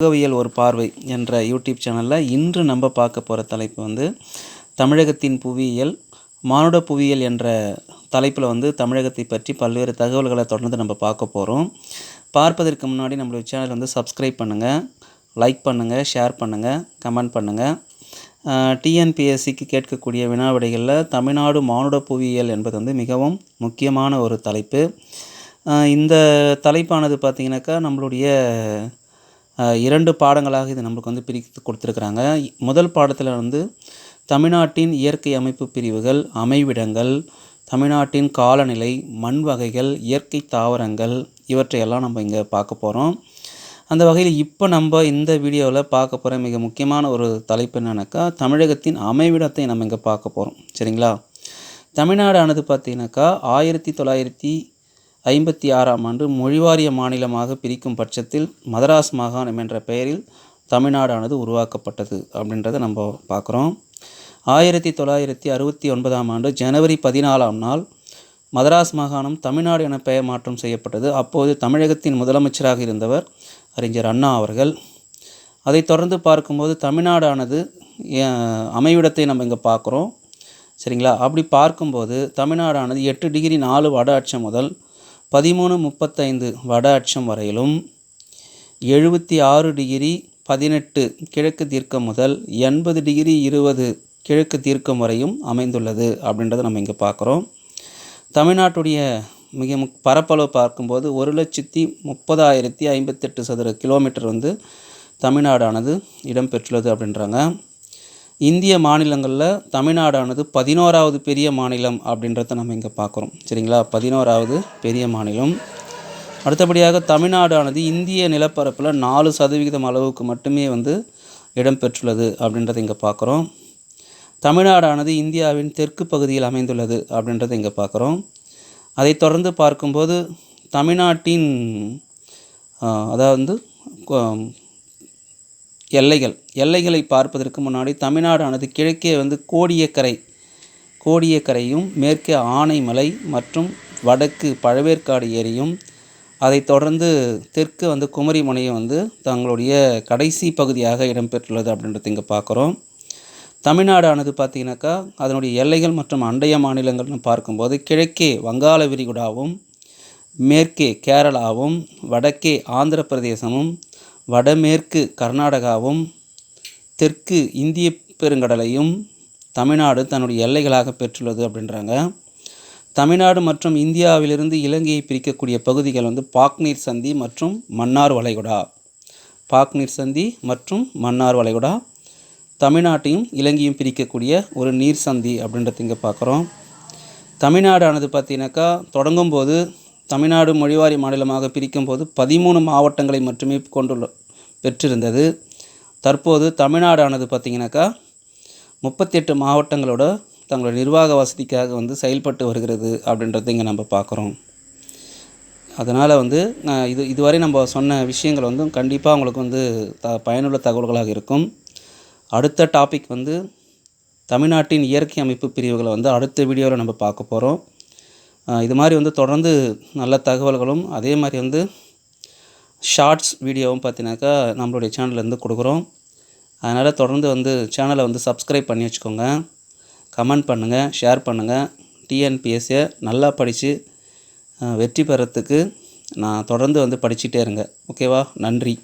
உலகவியல் ஒரு பார்வை என்ற யூடியூப் சேனலில் இன்று நம்ம பார்க்க போகிற தலைப்பு வந்து தமிழகத்தின் புவியியல் மானுட புவியியல் என்ற தலைப்பில் வந்து தமிழகத்தை பற்றி பல்வேறு தகவல்களை தொடர்ந்து நம்ம பார்க்க போகிறோம் பார்ப்பதற்கு முன்னாடி நம்மளுடைய சேனல் வந்து சப்ஸ்கிரைப் பண்ணுங்கள் லைக் பண்ணுங்கள் ஷேர் பண்ணுங்கள் கமெண்ட் பண்ணுங்கள் டிஎன்பிஎஸ்சிக்கு கேட்கக்கூடிய வினாவிடைகளில் தமிழ்நாடு மானுட புவியியல் என்பது வந்து மிகவும் முக்கியமான ஒரு தலைப்பு. இந்த தலைப்பானது பார்த்திங்கனாக்கா நம்மளுடைய இரண்டு பாடங்களாக இது நம்மளுக்கு வந்து பிரித்து கொடுத்துருக்குறாங்க. முதல் பாடத்தில் வந்து தமிழ்நாட்டின் இயற்கை அமைப்பு பிரிவுகள் அமைவிடங்கள் தமிழ்நாட்டின் காலநிலை மண் வகைகள் இயற்கை தாவரங்கள் இவற்றையெல்லாம் நம்ம இங்கே பார்க்க போகிறோம் அந்த வகையில் இப்போ நம்ம இந்த வீடியோவில் பார்க்க போகிற மிக முக்கியமான ஒரு தலைப்பு என்னென்னாக்கா தமிழகத்தின் அமைவிடத்தை நம்ம இங்கே பார்க்க போகிறோம் சரிங்களா? தமிழ்நாடானது பார்த்தீங்கன்னாக்கா ஆயிரத்தி தொள்ளாயிரத்தி ஐம்பத்தி ஆறாம் ஆண்டு மொழிவாரிய மாநிலமாக பிரிக்கும் பட்சத்தில் மதராஸ் மாகாணம் என்ற பெயரில் தமிழ்நாடானது உருவாக்கப்பட்டது அப்படின்றத நம்ம பார்க்குறோம். ஆயிரத்தி தொள்ளாயிரத்தி அறுபத்தி ஒன்பதாம் ஆண்டு ஜனவரி பதினாலாம் நாள் மதராஸ் மாகாணம் தமிழ்நாடு என பெயர் மாற்றம் செய்யப்பட்டது. அப்போது தமிழகத்தின் முதலமைச்சராக இருந்தவர் அறிஞர் அண்ணா அவர்கள். அதைத் தொடர்ந்து பார்க்கும்போது தமிழ்நாடானது அமைவிடத்தை நம்ம இங்கே பார்க்குறோம். சரிங்களா? அப்படி பார்க்கும்போது தமிழ்நாடானது எட்டு டிகிரி நாலு வட அச்சம் முதல் பதிமூணு முப்பத்தைந்து வட அச்சம் வரையிலும் எழுபத்தி ஆறு டிகிரி பதினெட்டு கிழக்கு தீர்க்கம் முதல் எண்பது டிகிரி இருபது கிழக்கு தீர்க்கம் வரையும் அமைந்துள்ளது அப்படின்றத நம்ம இங்கே பார்க்குறோம். தமிழ்நாட்டுடைய மிக முக் பரப்பளவு பார்க்கும்போது ஒரு லட்சத்தி முப்பதாயிரத்தி ஐம்பத்தெட்டு சதுர கிலோமீட்டர் வந்து தமிழ்நாடானது இடம்பெற்றுள்ளது அப்படின்றாங்க. இந்திய மாநிலங்களில் தமிழ்நாடானது பதினோராவது பெரிய மாநிலம் அப்படின்றத நம்ம இங்கே பார்க்குறோம் சரிங்களா? பதினோராவது பெரிய மாநிலம். அடுத்தபடியாக தமிழ்நாடானது இந்திய நிலப்பரப்பில் நாலு சதவிகிதம் அளவுக்கு மட்டுமே வந்து இடம் பெற்றுள்ளது அப்படின்றத இங்கே பார்க்குறோம் தமிழ்நாடானது இந்தியாவின் தெற்கு பகுதியில் அமைந்துள்ளது அப்படின்றத இங்கே பார்க்குறோம் அதை தொடர்ந்து பார்க்கும்போது தமிழ்நாட்டின் அதாவது எல்லைகள். எல்லைகளை பார்ப்பதற்கு முன்னாடி தமிழ்நாடானது கிழக்கே வந்து கோடியக்கரை கோடியக்கரையும் மேற்கே ஆனைமலை மற்றும் வடக்கு பழவேற்காடு ஏரியும். அதைத் தொடர்ந்து தெற்கு வந்து குமரிமுனையும் வந்து தங்களுடைய கடைசி பகுதியாக இடம்பெற்றுள்ளது அப்படின்றது இங்கே பார்க்குறோம். தமிழ்நாடானது பார்த்தீங்கன்னாக்கா அதனுடைய எல்லைகள் மற்றும் அண்டைய மாநிலங்கள்னு பார்க்கும்போது கிழக்கே வங்காள விரிகுடாவும் மேற்கே கேரளாவும் வடக்கே ஆந்திர பிரதேசமும் வடமேற்கு கர்நாடகாவும் தெற்கு இந்திய பெருங்கடலையும் தமிழ்நாடு தன்னுடைய எல்லைகளாக பெற்றுள்ளது அப்படின்றாங்க. தமிழ்நாடு மற்றும் இந்தியாவிலிருந்து இலங்கையை பிரிக்கக்கூடிய பகுதிகள் வந்து பாக்நீர் சந்தி மற்றும் மன்னார் வளைகுடா. பாக்நீர் சந்தி மற்றும் மன்னார் வளைகுடா தமிழ்நாட்டையும் இலங்கையும் பிரிக்கக்கூடிய ஒரு நீர் சந்தி அப்படின்றத இங்கே பார்க்குறோம் தமிழ்நாடானது பார்த்தீங்கன்னாக்கா தொடங்கும்போது தமிழ்நாடு மொழிவாரி மாநிலமாக பிரிக்கும் போது பதிமூணு மாவட்டங்களை மட்டுமே கொண்டுள்ள பெற்றிருந்தது. தற்போது தமிழ்நாடானது பார்த்திங்கனாக்கா முப்பத்தெட்டு மாவட்டங்களோட தங்களோட நிர்வாக வசதிக்காக வந்து செயல்பட்டு வருகிறது அப்படின்றத இங்கே நம்ம பார்க்குறோம். அதனால் வந்து நான் இது இதுவரை நம்ம சொன்ன விஷயங்கள் வந்து கண்டிப்பாக உங்களுக்கு வந்து த பயனுள்ள தகவல்களாக இருக்கும். அடுத்த டாபிக் வந்து தமிழ்நாட்டின் இயற்கை அமைப்பு பிரிவுகளை வந்து அடுத்த வீடியோவில் நம்ம பார்க்க போகிறோம் இது மாதிரி வந்து தொடர்ந்து நல்ல தகவல்களும் அதே மாதிரி வந்து ஷார்ட்ஸ் வீடியோவும் பார்த்தீங்கன்னாக்கா நம்மளுடைய சேனல்லேருந்து கொடுக்குறோம். அதனால் தொடர்ந்து வந்து சேனலை வந்து சப்ஸ்கிரைப் பண்ணி வச்சுக்கோங்க. கமெண்ட் பண்ணுங்கள் ஷேர் பண்ணுங்கள் டிஎன்பிஎஸ்சியை நல்லா படித்து வெற்றி பெறத்துக்கு நான் தொடர்ந்து வந்து படிச்சுட்டே இருங்க. ஓகேவா நன்றி.